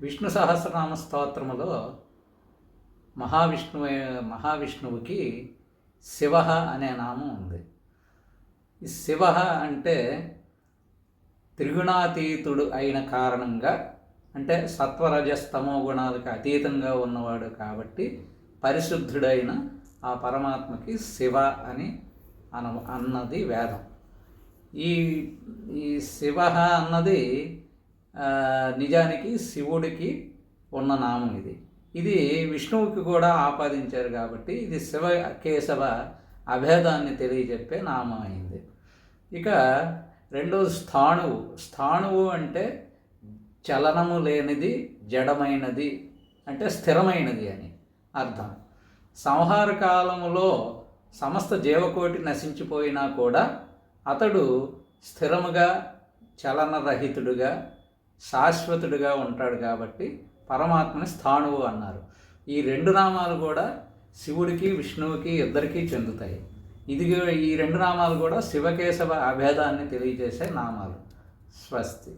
విష్ణు సహస్రనామ స్తోత్రములో మహావిష్ణువు మహావిష్ణువుకి శివ అనే నామం ఉంది. ఈ శివ అంటే త్రిగుణాతీతుడు అయిన కారణంగా అంటే సత్వరజస్తమో గుణాలకు అతీతంగా ఉన్నవాడు కాబట్టి పరిశుద్ధుడైన ఆ పరమాత్మకి శివ అని అన అన్నది వేదం. ఈ ఈ శివ అన్నది నిజానికి శివుడికి ఉన్న నామం ఇది. ఇది విష్ణువుకి కూడా ఆపాదించారు కాబట్టి ఇది శివ కేశవ అభేదాన్ని తెలియజెప్పే నామం అయింది. ఇక రెండో స్థాణువు. స్థాణువు అంటే చలనము లేనిది జడమైనది అంటే స్థిరమైనది అని అర్థం. సంహార కాలములో సమస్త జీవకోటి నశించిపోయినా కూడా అతడు స్థిరముగా చలనరహితుడుగా శాశ్వతుడిగా ఉంటాడు కాబట్టి పరమాత్మని స్థాణువు అన్నారు. ఈ రెండు నామాలు కూడా శివుడికి విష్ణువుకి ఇద్దరికీ చెందుతాయి. ఇది ఈ రెండు నామాలు కూడా శివకేశవ అభేదాన్ని తెలియజేసే నామాలు. స్వస్తి.